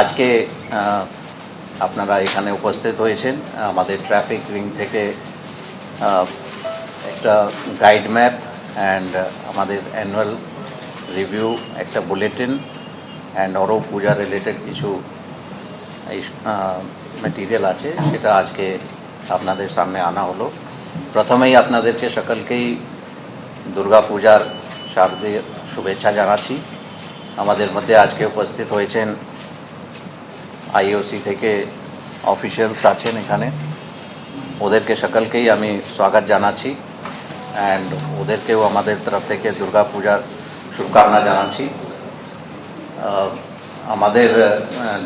আজকে আপনারা এখানে উপস্থিত হয়েছেন। আমাদের ট্রাফিক রিং থেকে একটা গাইড ম্যাপ অ্যান্ড আমাদের অ্যানুয়াল রিভিউ একটা বুলেটিন অ্যান্ড আরও পূজা রিলেটেড কিছু মেটিরিয়াল আছে। সেটা আজকে আপনাদের সামনে আনা হলো। প্রথমেই আপনাদেরকে সকলকেই দুর্গা পূজার শারদীয় শুভেচ্ছা জানাচ্ছি। আমাদের মধ্যে আজকে উপস্থিত হয়েছেন আইওসি থেকে অফিসিয়ালস আছেন এখানে। ওদেরকে সকলকেই আমি স্বাগত জানাচ্ছি অ্যান্ড ওদেরকেও আমাদের তরফ থেকে দুর্গা পূজার শুভকামনা জানাচ্ছি। আমাদের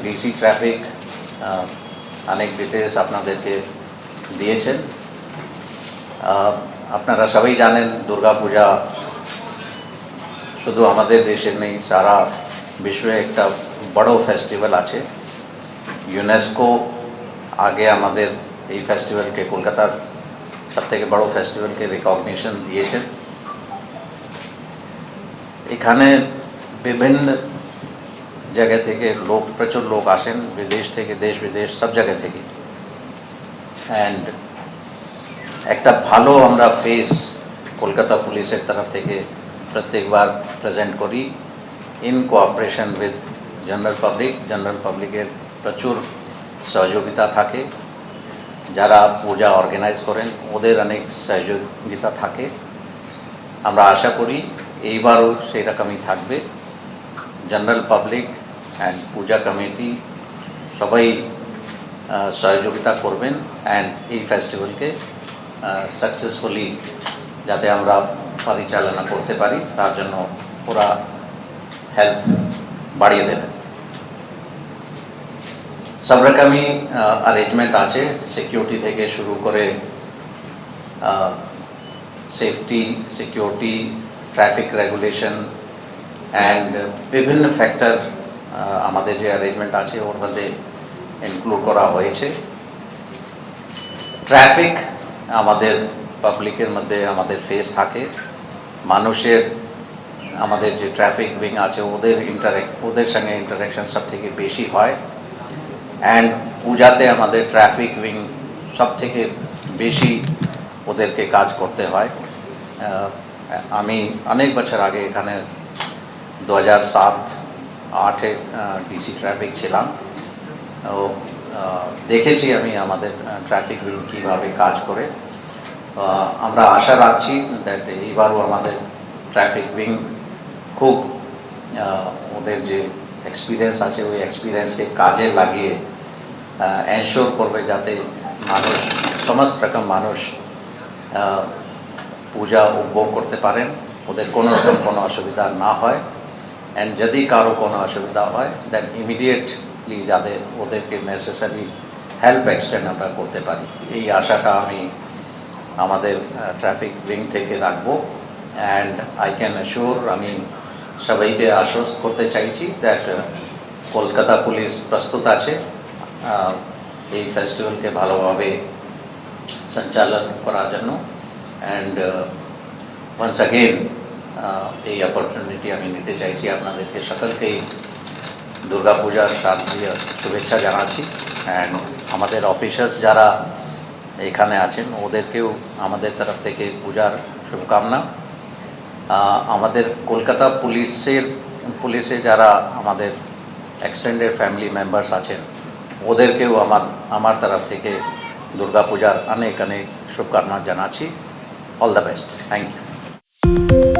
ডিসি ট্রাফিক অনেক ডিটেলস আপনাদেরকে দিয়েছেন। আপনারা সবাই জানেন দুর্গা পূজা শুধু আমাদের দেশে নেই, সারা বিশ্বে একটা বড় ফেস্টিভ্যাল আছে। ইউনেস্কো আগে আমাদের এই ফেস্টিভ্যালকে কলকাতার সবথেকে বড় ফেস্টিভ্যালকে রিকগনিশন দিয়েছেন এখানে বিভিন্ন জায়গা থেকে লোক, প্রচুর লোক আসেন, বিদেশ থেকে, দেশ বিদেশ, সব জায়গা থেকে। অ্যান্ড একটা ভালো আমরা ফেস কলকাতা পুলিশের তরফ থেকে প্রত্যেকবার প্রেজেন্ট করি in cooperation with general public general পাবলিকের প্রচুর সহযোগিতা থাকে। যারা পূজা অর্গানাইজ করেন, ওদের অনেক সহযোগিতা থাকে। আমরা আশা করি এইবারও সেই রকমই থাকবে। General public and puja committee সবাই সহযোগিতা করবেন অ্যান্ড এই ফেস্টিভ্যালকে সাকসেসফুলি যাতে আমরা পরিচালনা করতে পারি, তার জন্য ওরা হেল্প বাড়িয়ে দেবেন। সব রকমই অ্যারেঞ্জমেন্ট আছে। সিকিউরিটি থেকে শুরু করে safety security traffic regulation and বিভিন্ন ফ্যাক্টর আমাদের যে অ্যারেঞ্জমেন্ট আছে, ওর মধ্যে ইনক্লুড করা হয়েছে। ট্রাফিক আমাদের পাবলিকের মধ্যে আমাদের ফেস থাকে। মানুষের, আমাদের যে ট্রাফিক উইং আছে, ওদের ইন্টারেক্ট ওদের সঙ্গে ইন্টারাকশন সব থেকে বেশি হয়। অ্যান্ড পূজাতে আমাদের ট্রাফিক উইং সব থেকে বেশি ওদেরকে কাজ করতে হয়। আমি অনেক বছর আগে এখানে দু হাজার সাত, আটে ডিসি ট্রাফিক ছিলাম। ও দেখেছি আমি আমাদের ট্রাফিক উইং কীভাবে কাজ করে। আমরা আশা রাখছি দ্যাট এইবারও আমাদের ট্রাফিক উইং খুব ওদের যে এক্সপিরিয়েন্স আছে, ওই এক্সপিরিয়েন্সকে কাজে লাগিয়ে এনশোর করবে যাতে মানুষ, সমস্ত রকম মানুষ পূজা উপভোগ করতে পারেন। ওদের কোনো রকম কোনো অসুবিধা না হয়। অ্যান্ড যদি কারও কোনো অসুবিধা হয় দেন ইমিডিয়েটলি যাদের ওদেরকে নেসেসারি হেল্প এক্সটেন্ড আমরা করতে পারি। এই আশাটা আমি আমাদের ট্রাফিক উইং থেকে রাখব। অ্যান্ড আই ক্যান অ্যাসিওর আমি সবাইকে আশ্বস্ত করতে চাইছি দ্যাট কলকাতা পুলিশ প্রস্তুত আছে। এই ফেস্টিভ্যালকে ভালোভাবে সঞ্চালন করার জন্য। অ্যান্ড ওয়ান্স অ্যাগেন এই অপরচুনিটি আমি নিতে চাইছি আপনাদেরকে সকলকেই দুর্গাপূজার শারদীয় শুভেচ্ছা জানাচ্ছি। অ্যান্ড আমাদের অফিসার্স যারা এখানে আছেন, ওদেরকেও আমাদের তরফ থেকে পূজার শুভকামনা। আমাদের কলকাতা পুলিশের, পুলিশে যারা আমাদের এক্সটেন্ডেড ফ্যামিলি মেম্বার্স আছেন, ওদেরকেও আমার আমার তরফ থেকে দুর্গাপূজার অনেক অনেক শুভকামনা জানাচ্ছি। All the best thank you